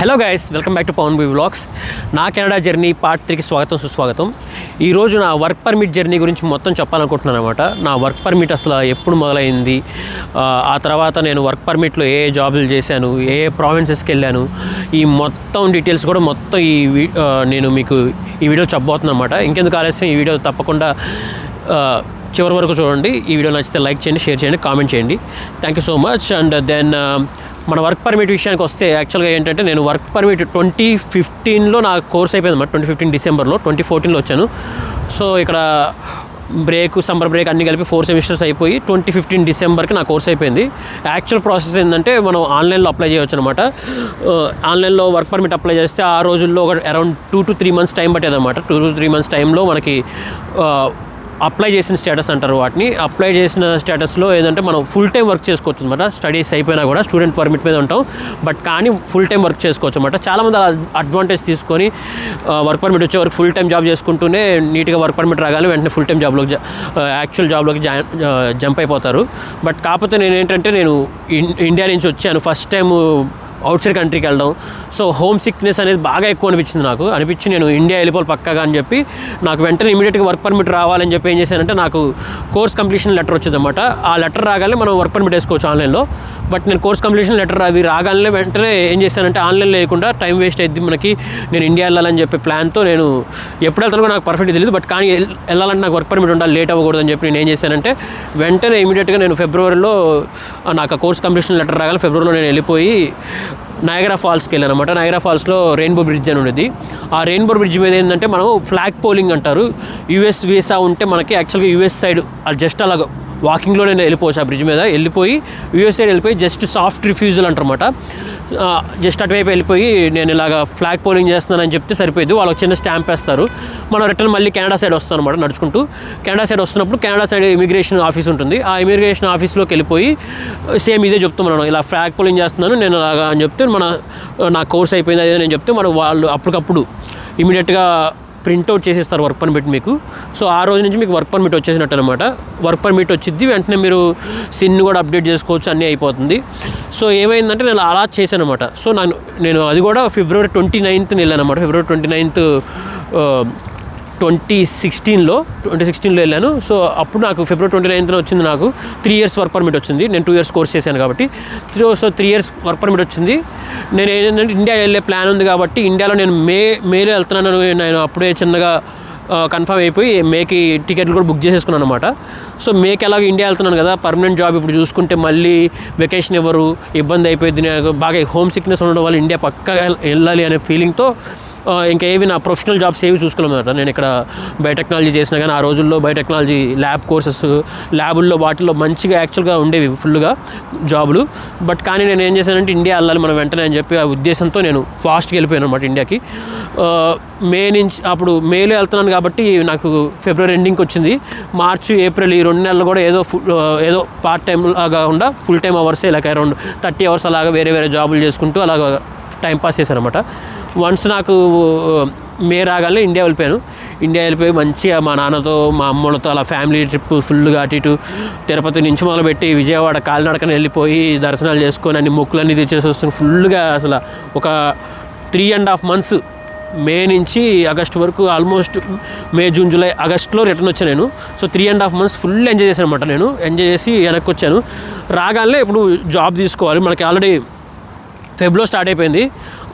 Hello guys welcome back to Pavan B vlogs నా Canada journey part త్రీకి స్వాగతం సుస్వాగతం. ఈరోజు నా వర్క్ పర్మిట్ జర్నీ గురించి మొత్తం చెప్పాలనుకుంటున్నాను అనమాట నా వర్క్ పర్మిట్ అసలు ఎప్పుడు మొదలైంది? ఆ, తర్వాత నేను వర్క్ పర్మిట్లో ఏ ఏ జాబులు చేశాను? ఏ ఏ ప్రావిన్సెస్కి వెళ్ళాను? ఈ మొత్తం డీటెయిల్స్ కూడా మొత్తం ఈ వీ- నేను మీకు ఈ వీడియో చెప్పబోతున్నాను అనమాట ఇంకెందుకు ఆలస్యం? ఈ వీడియో తప్పకుండా చివరి వరకు చూడండి. ఈ వీడియో నచ్చితే లైక్ చేయండి షేర్ చేయండి కామెంట్ చేయండి. Thank you so much and then మన వర్క్ పర్మిట్ విషయానికి వస్తే యాక్చువల్గా ఏంటంటే నేను వర్క్ పర్మిట్ ట్వంటీ ఫిఫ్టీన్లో నా కోర్స్ అయిపోయింది అన్నమాట. ట్వంటీ ఫిఫ్టీన్ డిసెంబర్లో ట్వంటీ ఫోర్టీన్లో వచ్చాను. సో ఇక్కడ బ్రేక్ సమ్మర్ బ్రేక్ అన్ని కలిపి ఫోర్ సెమిస్టర్స్ అయిపోయి ట్వంటీ ఫిఫ్టీన్ డిసెంబర్కి నా కోర్స్ అయిపోయింది. యాక్చువల్ ప్రాసెస్ ఏంటంటే మనం ఆన్లైన్లో అప్లై చేయొచ్చు అనమాట ఆన్లైన్లో uh, వర్క్ పర్మిట్ అప్లై చేస్తే ఆ రోజుల్లో ఒక around two to three months time పట్టేది అనమాట టూ టు త్రీ మంత్స్ టైంలో మనకి uh, అప్లై చేసిన స్టేటస్ అంటారు వాటిని. అప్లై చేసిన స్టేటస్లో ఏంటంటే మనం ఫుల్ టైం వర్క్ చేసుకోవచ్చు అనమాట స్టడీస్ అయిపోయినా కూడా స్టూడెంట్ పర్మిట్ మీద ఉంటాం. బట్ కానీ ఫుల్ టైం వర్క్ చేసుకోవచ్చు అనమాట చాలామంది అడ్వాంటేజ్ తీసుకొని వర్క్ పర్మిట్ వచ్చే వరకు ఫుల్ టైం జాబ్ చేసుకుంటూనే నీట్గా వర్క్ పర్మిట్ రాగానే వెంటనే ఫుల్ టైం జాబ్లోకి యాక్చువల్ జాబ్లోకి జంప్ అయిపోతారు. బట్ కాకపోతే నేను ఏంటంటే నేను ఇండియా నుంచి వచ్చాను. ఫస్ట్ టైం అవుట్ సైడ్ కంట్రీకి వెళ్ళడం. సో హోమ్ సిక్నెస్ అనేది బాగా ఎక్కువ అనిపించింది నాకు. అనిపించి నేను ఇండియా వెళ్ళిపోవాలి పక్కగా అని చెప్పి నాకు వెంటనే ఇమీడియట్గా వర్క్ పర్మిట్ రావాలని చెప్పి ఏం చేశానంటే నాకు కోర్స్ కంప్లీషన్ లెటర్ వచ్చిందన్నమాట. ఆ లెటర్ రాగానే మనం వర్క్ పర్మిట్ వేసుకోవచ్చు ఆన్లైన్లో బట్ నేను కోర్స్ కంప్లీషన్ లెటర్ అవి రాగానే వెంటనే ఏం చేశానంటే ఆన్లైన్ లేకుండా టైం వేస్ట్ అయింది మనకి. నేను ఇండియా వెళ్ళాలని చెప్పి ప్లాన్తో నేను ఎప్పుడు వెళ్తానో నాకు పర్ఫెక్ట్ తెలియదు బట్ కానీ వెళ్ళాలంటే నాకు వర్క్ పర్మిట్ ఉండాలి లేట్ అవ్వకూడదు అని చెప్పి నేను ఏం చేశానంటే వెంటనే ఇమీడియట్గా నేను ఫిబ్రవరిలో నాకు కోర్స్ కంప్లీషన్ లెటర్ రాగానే ఫిబ్రవరిలో నేను వెళ్ళిపోయి నయగరా ఫాల్స్కి వెళ్ళాను అనమాట నయగరా ఫాల్స్లో రెయిన్బో బ్రిడ్జ్ అని ఉండేది. ఆ రెయిన్బో బ్రిడ్జ్ మీద ఏంటంటే మనం ఫ్లాగ్ పోలింగ్ అంటారు. యూఎస్ వీసా ఉంటే మనకి యాక్చువల్గా యూఎస్ సైడ్ జస్ట్ అలాగ వాకింగ్లో నేను వెళ్ళిపోవచ్చు. ఆ బ్రిడ్జ్ మీద వెళ్ళిపోయి యూఎస్ సైడ్ వెళ్ళిపోయి జస్ట్ సాఫ్ట్ రిఫ్యూజల్ అంటారన్నమాట. జస్ట్ అటువైపు వెళ్ళిపోయి నేను ఇలాగ ఫ్లాగ్ పోలింగ్ చేస్తున్నానని చెప్తే సరిపోయింది. వాళ్ళు చిన్న స్టాంప్ వేస్తారు. మనం రిటర్న్ మళ్ళీ కెనడా సైడ్ వస్తాం అనమాట నడుచుకుంటూ. కెనడా సైడ్ వస్తున్నప్పుడు కెనడా సైడ్ ఇమిగ్రేషన్ ఆఫీస్ ఉంటుంది. ఆ ఇమిగ్రేషన్ ఆఫీస్లోకి వెళ్ళిపోయి సేమ్ ఇదే చెప్తాం మనం. ఇలా ఫ్లాగ్ పోలింగ్ చేస్తున్నాను నేను అలాగా అని చెప్తే మన నా కోర్స్ అయిపోయింది అదే నేను చెప్తే మనం వాళ్ళు అప్పటికప్పుడు ఇమీడియట్గా ప్రింట్అవుట్ చేసేస్తారు వర్క్ పర్మిట్ మీకు. సో ఆ రోజు నుంచి మీకు వర్క్ పర్మిట్ వచ్చేసినట్టు అనమాట వర్క్ పర్మిట్ వచ్చింది వెంటనే మీరు సిన్ కూడా అప్డేట్ చేసుకోవచ్చు అన్నీ అయిపోతుంది. సో ఏమైందంటే నేను అలా చేశాను అనమాట సో నేను నేను అది కూడా ఫిబ్రవరి ట్వంటీ నైన్త్ వెళ్ళాను అనమాట ఫిబ్రవరి ట్వంటీ నైన్త్ ట్వంటీ సిక్స్టీన్లో ట్వంటీ సిక్స్టీన్లో వెళ్ళాను. సో అప్పుడు నాకు ఫిబ్రవరి ట్వంటీ నైన్త్లో వచ్చింది నాకు త్రీ ఇయర్స్ వర్క్ పర్మిట్ వచ్చింది. నేను టూ ఇయర్స్ కోర్స్ చేశాను కాబట్టి. Three so three years work permit వచ్చింది. నేను ఏంటంటే ఇండియా వెళ్ళే ప్లాన్ ఉంది కాబట్టి ఇండియాలో నేను మే మేలో వెళ్తున్నాను. నేను అప్పుడే చిన్నగా కన్ఫర్మ్ అయిపోయి మేకి టికెట్లు కూడా బుక్ చేసేసుకున్నాను అనమాట సో మేకి ఎలాగో ఇండియా వెళ్తున్నాను కదా పర్మనెంట్ జాబ్ ఇప్పుడు చూసుకుంటే మళ్ళీ వెకేషన్ ఇవ్వరు ఇబ్బంది అయిపోయింది నాకు బాగా హోమ్ సిక్నెస్ ఉండడం వల్ల ఇండియా పక్కగా వెళ్ళాలి అనే ఫీలింగ్తో ఇంకా ఏవి నా ప్రొఫెషనల్ జాబ్స్ ఏవి చూసుకోలేమన్నమాట. నేను ఇక్కడ బయోటెక్నాలజీ చేసిన కానీ ఆ రోజుల్లో బయోటెక్నాలజీ ల్యాబ్ కోర్సెస్ ల్యాబుల్లో వాటిల్లో మంచిగా యాక్చువల్గా ఉండేవి ఫుల్గా జాబులు. బట్ కానీ నేను ఏం చేశానంటే ఇండియా వెళ్ళాలి మనం వెంటనే అని చెప్పి ఆ ఉద్దేశంతో నేను ఫాస్ట్గా వెళ్ళిపోయాను అనమాట ఇండియాకి. మే నుంచి అప్పుడు మేలో వెళ్తున్నాను కాబట్టి నాకు ఫిబ్రవరి ఎండింగ్కి వచ్చింది. మార్చి ఏప్రిల్ ఈ రెండు నెలలు కూడా ఏదో ఫుల్ ఏదో పార్ట్ టైం లాగా కాకుండా ఫుల్ టైం అవర్సే ఇలా అరౌండ్ థర్టీ అవర్స్ అలాగా వేరే వేరే జాబులు చేసుకుంటూ అలాగ టైం పాస్ చేశారనమాట వన్స్ నాకు మే రాగానే ఇండియా వెళ్ళిపోయాను. ఇండియా వెళ్ళిపోయి మంచిగా మా నాన్నతో మా అమ్మలతో అలా ఫ్యామిలీ ట్రిప్ ఫుల్గా అటు ఇటు తిరుపతి నుంచి మొదలుపెట్టి విజయవాడ కాలినడకన వెళ్ళిపోయి దర్శనాలు చేసుకొని అన్ని మొక్కులన్నీ తెచ్చేసి వస్తుంది ఫుల్గా అసలు ఒక three and half months May నుంచి ఆగస్ట్ వరకు ఆల్మోస్ట్ మే జూన్ జూలై ఆగస్ట్లో రిటర్న్ వచ్చాను నేను. So three and half months full enjoy చేశాను అనమాట నేను. ఎంజాయ్ చేసి వెనక్కి వచ్చాను. రాగానే ఇప్పుడు జాబ్ తీసుకోవాలి. మనకి ఆల్రెడీ ఫెబ్లో స్టార్ట్ అయిపోయింది.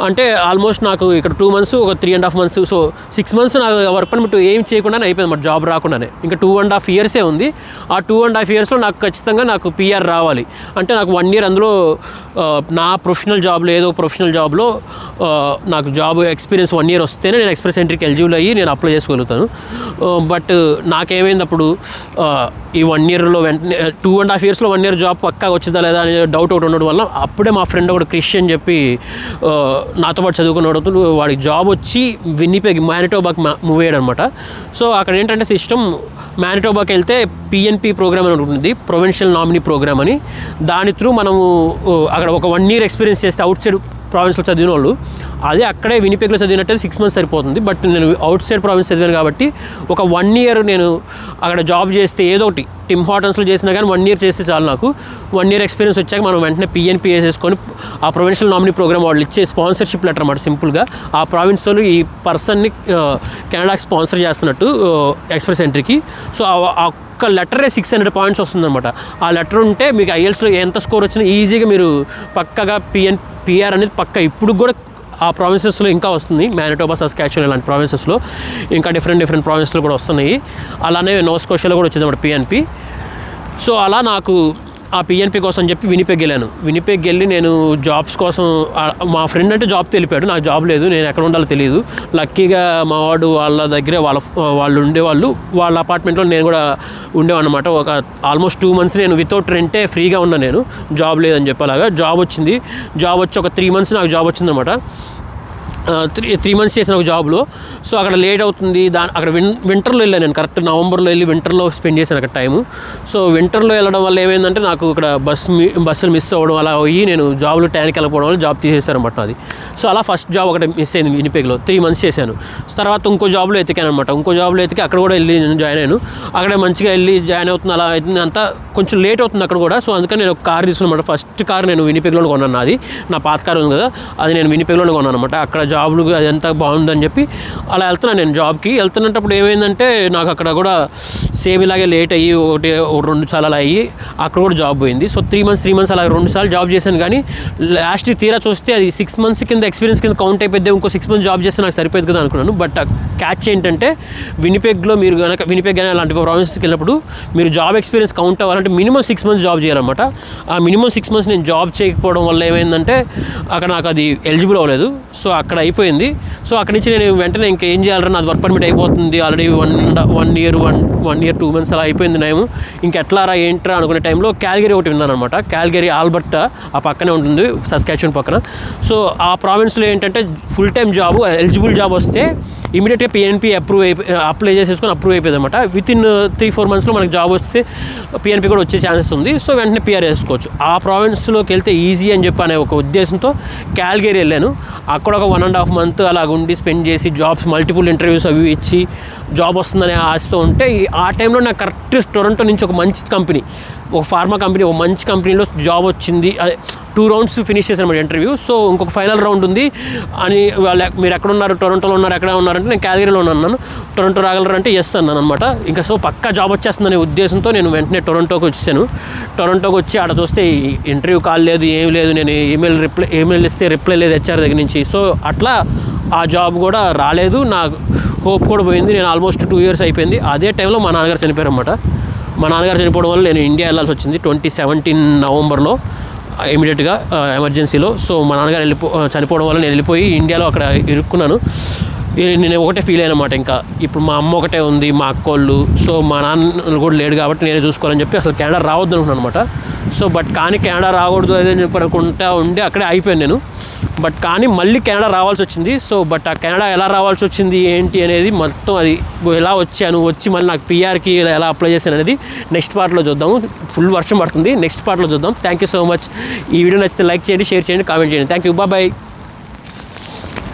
అంటే ఆల్మోస్ట్ నాకు ఇక్కడ టూ మంత్స్ ఒక three and half months so six months నాకు వర్క్ పర్మిట్ ఏం చేయకుండానే అయిపోయింది మరి జాబ్ రాకుండానే. ఇంకా టూ అండ్ హాఫ్ ఇయర్సే ఉంది. ఆ టూ అండ్ హాఫ్ ఇయర్స్లో నాకు ఖచ్చితంగా నాకు పిఆర్ రావాలి. అంటే నాకు వన్ ఇయర్ అందులో నా ప్రొఫెషనల్ జాబ్లో ఏదో ప్రొఫెషనల్ జాబ్లో నాకు జాబ్ ఎక్స్పీరియన్స్ వన్ ఇయర్ వస్తేనే నేను ఎక్స్ప్రెస్ ఎంట్రీకి ఎలిజిబుల్ అయ్యి నేను అప్లై చేసుకోగలుగుతాను. బట్ నాకేమైంది అప్పుడు ఈ వన్ ఇయర్లో వెంటనే టూ అండ్ హాఫ్ ఇయర్స్లో వన్ ఇయర్ జాబ్ పక్కా వచ్చిందా లేదా అనే డౌట్ ఒకటి ఉండడం వల్ల అప్పుడే మా ఫ్రెండ్ ఒకటి క్రిస్టియన్ చెప్పి నాతో పాటు చదువుకున్న వాడికి జాబ్ వచ్చి విన్నిపేగ్ మ్యానిటోబాకి మూవ్ అయ్యాడు అనమాట సో అక్కడ ఏంటంటే సిస్టమ్ మ్యానిటోబాకి వెళ్తే పిఎన్పి ప్రోగ్రామ్ అని ఉంటుంది ప్రొవిన్షియల్ నామినీ ప్రోగ్రామ్ అని. దాని త్రూ మనము అక్కడ ఒక వన్ ఇయర్ ఎక్స్పీరియన్స్ చేస్తే అవుట్ సైడ్ ప్రావిన్స్లో చదివిన వాళ్ళు అదే అక్కడే వినిపెగ్లో చదివినట్టే సిక్స్ మంత్స్ సరిపోతుంది. బట్ నేను అవుట్ సైడ్ ప్రావిన్స్ చదివాను కాబట్టి ఒక వన్ ఇయర్ నేను అక్కడ జాబ్ చేస్తే ఏదో ఒకటి టిమ్ హాటన్స్లో చేసినా కానీ వన్ ఇయర్ చేస్తే చాలు నాకు. వన్ ఇయర్ ఎక్స్పీరియన్స్ వచ్చాక మనం వెంటనే పిఎన్పి వేసేసుకొని ఆ ప్రొవిన్షియల్ నామినీ ప్రోగ్రామ్ వాళ్ళు ఇచ్చే స్పాన్సర్షిప్ లెటర్ అనమాట సింపుల్గా ఆ ప్రావిన్స్ వాళ్ళు ఈ పర్సన్ని కెనడాకి స్పాన్సర్ చేస్తున్నట్టు ఎక్స్ప్రెస్ ఎంట్రీకి సో ఆ ఒక్క లెటరే సిక్స్ హండ్రెడ్ పాయింట్స్ వస్తుందన్నమాట. ఆ లెటర్ ఉంటే మీకు ఐఎల్స్లో ఎంత స్కోర్ వచ్చినా ఈజీగా మీరు పక్కగా పిఎన్ పిఆర్ అనేది పక్క. ఇప్పుడు కూడా ఆ ప్రావిన్సెస్లో ఇంకా వస్తుంది. మ్యానిటోబా సస్కాచ్యూన్ ఇలాంటి ప్రావిన్సెస్లో ఇంకా డిఫరెంట్ డిఫరెంట్ ప్రావిన్సెస్లో కూడా వస్తున్నాయి. అలానే నోస్కోషియాలో కూడా వచ్చింది అన్నమాట పిఎన్పి సో అలా నాకు ఆ పిఎన్పి కోసం చెప్పి వినిపెగ్ వెళ్ళాను. వినిపెగ్ వెళ్ళి నేను జాబ్స్ కోసం మా ఫ్రెండ్ అంటే జాబ్ తెలిపాడు నాకు జాబ్ లేదు నేను ఎక్కడ ఉండాలో తెలియదు లక్కీగా మా వాడు వాళ్ళ దగ్గరే వాళ్ళ వాళ్ళు ఉండేవాళ్ళు. వాళ్ళ అపార్ట్మెంట్లో నేను కూడా ఉండేవన్నమాట. ఒక ఆల్మోస్ట్ టూ మంత్స్ నేను వితౌట్ రెంటే ఫ్రీగా ఉన్నా నేను. జాబ్ లేదని చెప్పేలాగా. జాబ్ వచ్చింది. జాబ్ వచ్చి ఒక త్రీ మంత్స్ నాకు జాబ్ వచ్చిందనమాట త్రీ త్రీ మంత్స్ చేసిన ఒక జాబ్లో సో అక్కడ లేట్ అవుతుంది. దాని అక్కడ విన్ వింటర్లో వెళ్ళాను నేను. కరెక్ట్ నవంబర్లో వెళ్ళి వింటర్లో స్పెండ్ చేశాను అక్కడ టైము సో వింటర్లో వెళ్ళడం వల్ల ఏమైందంటే నాకు ఇక్కడ బస్ బస్సులు మిస్ అవ్వడం అలా అయ్యి నేను జాబ్లో టైంకి వెళ్ళకపోవడం వల్ల జాబ్ తీసేశారనమాట అది సో అలా ఫస్ట్ జాబ్ ఒకటి మిస్ అయింది వినిపేగ్లో త్రీ మంత్స్ చేశాను. తర్వాత ఇంకో జాబ్లో ఎతికాను అనమాట. ఇంకో జాబ్లో ఎతికి అక్కడ కూడా వెళ్ళి నేను జాయిన్ అయ్యాను. అక్కడ మంచిగా వెళ్ళి జాయిన్ అవుతుంది. అలా అవుతుంది అంతా కొంచెం లేట్ అవుతుంది అక్కడ కూడా. సో అందుకని నేను ఒక కార్ తీసుకున్నమాట ఫస్ట్ కార్ నేను వినిపేగ్లో కొన్నాను అది నా పాత కార్ ఉంది కదా అది నేను వినిపేగ్లోనే కొన్నాను అనమాట. అక్కడ జాబ్లు ఎంత బాగుందని చెప్పి అలా వెళ్తున్నాను నేను జాబ్కి. వెళ్తున్నప్పుడు ఏమైందంటే నాకు అక్కడ కూడా సేమ్ ఇలాగే లేట్ అయ్యి ఒకటి ఒకటి రెండు సార్లు అలా అయ్యి అక్కడ కూడా జాబ్ పోయింది. So three months three months అలా రెండు సార్లు జాబ్ చేశాను కానీ లాస్ట్ తీరా చూస్తే అది సిక్స్ మంత్స్ కింద ఎక్స్పీరియన్స్ కింద కౌంట్ అయిపోద్ది ఇంకో సిక్స్ మంత్స్ జాబ్ చేస్తే నాకు సరిపోయేది కదా అనుకున్నాను. బట్ క్యాచ్ ఏంటంటే వినిపెగ్లో మీరు కనుక వినిపెగ్ కానీ అలాంటి ప్రావిన్స్కి వెళ్ళినప్పుడు మీరు జాబ్ ఎక్స్పీరియన్స్ కౌంట్ అవ్వాలంటే మినిమం సిక్స్ మంత్స్ జాబ్ చేయాలన్నమాట. ఆ మినిమం సిక్స్ మంత్స్ నేను జాబ్ చేయకపోవడం వల్ల ఏమైందంటే అక్కడ నాకు అది ఎలిజిబుల్ అవ్వలేదు. సో అక్కడ అయిపోయింది. సో అక్కడి నుంచి నేను వెంటనే ఇంకా ఏం చేయాలరా నాది వర్క్ పర్మిట్ అయిపోతుంది. Already one one year one one year two months అలా అయిపోయింది నేను ఇంకెట్లారా ఏంట్రా అనుకునే టైంలో క్యాల్గరీ ఒకటి విన్నాను అనమాట క్యాల్గరీ ఆల్బర్ట్ ఆ పక్కనే ఉంటుంది సస్కాచ్యూన్ పక్కన. సో ఆ ప్రావిన్స్లో ఏంటంటే full time job eligible job వస్తే ఇమీడియట్గా పిఎన్పి అప్రూవ్ అయిపోయి అప్లై చేసేసుకొని అప్రూవ్ అయిపోయింది అనమాట విత్ ఇన్ త్రీ ఫోర్ మంత్స్లో మనకి జాబ్ వస్తే పిఎన్పి కూడా వచ్చే ఛాన్సెస్ ఉంది. సో వెంటనే పిఆర్ చేసుకోవచ్చు ఆ ప్రావిన్స్లోకి వెళ్తే ఈజీ అని చెప్పి అనే ఒక ఉద్దేశంతో క్యాల్గరీ వెళ్ళాను. అక్కడ ఒక వన్ అండ్ హాఫ్ మంత్ అలా ఉండి స్పెండ్ చేసి జాబ్స్ మల్టిపుల్ ఇంటర్వ్యూస్ అవి ఇచ్చి జాబ్ వస్తుందనే ఆశతో ఉంటే ఆ టైంలో నాకు కరెక్ట్ టొరంటో నుంచి ఒక మంచి కంపెనీ ఒక ఫార్మా కంపెనీ ఒక మంచి కంపెనీలో జాబ్ వచ్చింది. అదే టూ రౌండ్స్ ఫినిష్ చేశాను అనమాట ఇంటర్వ్యూ. సో ఇంకొక ఫైనల్ రౌండ్ ఉంది. అని వాళ్ళ మీరు ఎక్కడ ఉన్నారు? టొరంటోలో ఉన్నారు? ఎక్కడ ఉన్నారంటే నేను క్యాలగరీలో ఉన్నాను. టొరంటో రాగలరంటే ఎస్ అన్నాను అనమాట ఇంకా సో పక్కా జాబ్ వచ్చేస్తుందనే ఉద్దేశంతో నేను వెంటనే టొరంటోకి వచ్చాను టొరంటోకి వచ్చి ఆడ చూస్తే ఇంటర్వ్యూ కాల్ లేదు ఏం లేదు నేను ఈమెయిల్ రిప్లై ఈమెయిల్ ఇస్తే రిప్లై లేదు హెచ్ఆర్ దగ్గర నుంచి. సో అట్లా ఆ జాబ్ కూడా రాలేదు. నా హోప్ కూడా పోయింది. నేను ఆల్మోస్ట్ టూ ఇయర్స్ అయిపోయింది. అదే టైంలో మా నాన్నగారు చనిపోయారు అనమాట మా నాన్నగారు చనిపోవడం వల్ల నేను ఇండియా వెళ్ళాల్సి వచ్చింది ట్వంటీ సెవెంటీన్ నవంబర్లో ఇమీడియట్గా ఎమర్జెన్సీలో. సో మా నాన్నగారు వెళ్ళిపో చనిపోవడం వల్ల నేను వెళ్ళిపోయి ఇండియాలో అక్కడ ఇరుక్కున్నాను. నేను ఒకటే ఫీల్ అయ్యానమాట ఇంకా. ఇప్పుడు మా అమ్మ ఒకటే ఉంది మా అక్కోళ్ళు. సో మా నాన్న కూడా లేడు కాబట్టి నేనే చూసుకోవాలని చెప్పి అసలు కెనడా రావద్దు అనుకున్నాను అనమాట సో బట్ కానీ కెనడా రాకూడదు అదే చెప్పి అనుకుంటా ఉండి అక్కడే అయిపోయాను నేను. బట్ కానీ మళ్ళీ కెనడా రావాల్సి వచ్చింది. సో బట్ ఆ కెనడా ఎలా రావాల్సి వచ్చింది ఏంటి అనేది మొత్తం అది ఎలా వచ్చాను వచ్చి మళ్ళీ నాకు పిఆర్కి ఎలా అప్లై చేశాను అనేది నెక్స్ట్ పార్ట్లో చూద్దాము. ఫుల్ వర్షం పడుతుంది. నెక్స్ట్ పార్ట్లో చూద్దాం. థ్యాంక్ యూ సో మచ్ ఈ వీడియో నచ్చితే లైక్ చేయండి షేర్ చేయండి కామెంట్ చేయండి. Thank you bye